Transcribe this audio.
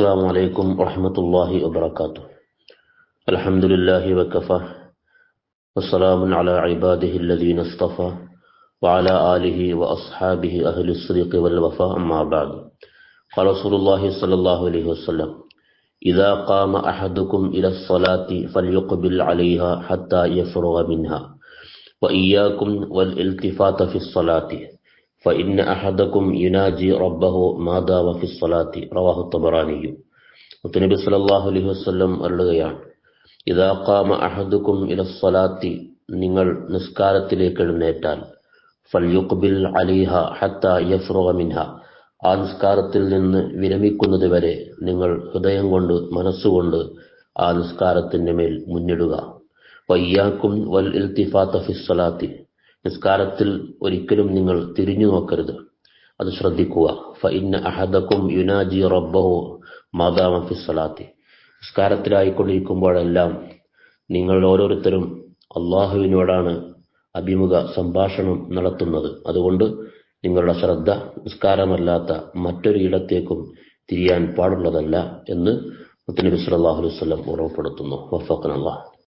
السلام عليكم ورحمة الله وبركاته. الحمد لله وكفى. وسلام على عباده الذين اصطفى وعلى آله وأصحابه أهل الصدق والوفاء. أما بعد قال رسول الله صلى الله عليه وسلم إذا قام أحدكم إلى الصلاة فليقبل عليها حتى يفرغ منها وإياكم والالتفات في الصلاة. فإن أحدكم يناجي ربه ما دام في الصلاة رواه الطبراني മുത്തനബി സല്ലല്ലാഹു അലൈഹി വസല്ലം അരുളുകയാണ് ഇദാ ഖാമ അഹദുക്കും ഇല സ്വലാത്തി നിങ്ങൾ നിസ്കാരത്തിലേക്ക് എഴുന്നേറ്റാൽ ഫൽയുഖ്ബിൽ അലിഹ ഹത്ത യഫ്റുഗ മിൻഹ ആ നിസ്കാരത്തിൽ നിന്ന് വിരമിക്കുന്നത് വരെ നിങ്ങൾ ഹൃദയം കൊണ്ട് മനസ്സുകൊണ്ട് ആ നിസ്കാരത്തിന്റെ മേൽ മുന്നിടുക വയ്യാക്കും വൽ ഇൽത്തിഫാത്ത ഫിസ്സലാത്തി നിസ്കാരത്തിൽ ഒരിക്കലും നിങ്ങൾ തിരിഞ്ഞു നോക്കരുത്. അത് ശ്രദ്ധിക്കുക. അഹദക്കും യുനാജി റബ്ബഹു മാതാമഫി ഫിസ്സലാത്തി നിസ്കാരത്തിലായിക്കൊണ്ടിരിക്കുമ്പോഴെല്ലാം നിങ്ങൾ ഓരോരുത്തരും അള്ളാഹുവിനോടാണ് അഭിമുഖ സംഭാഷണം നടത്തുന്നത്. അതുകൊണ്ട് നിങ്ങളുടെ ശ്രദ്ധ നിസ്കാരമല്ലാത്ത മറ്റൊരു ഇടത്തേക്കും തിരിയാൻ പാടുള്ളതല്ല എന്ന് മുത്തനബി ഉറവുപ്പെടുത്തുന്നു വഫഖന അല്ലാഹ്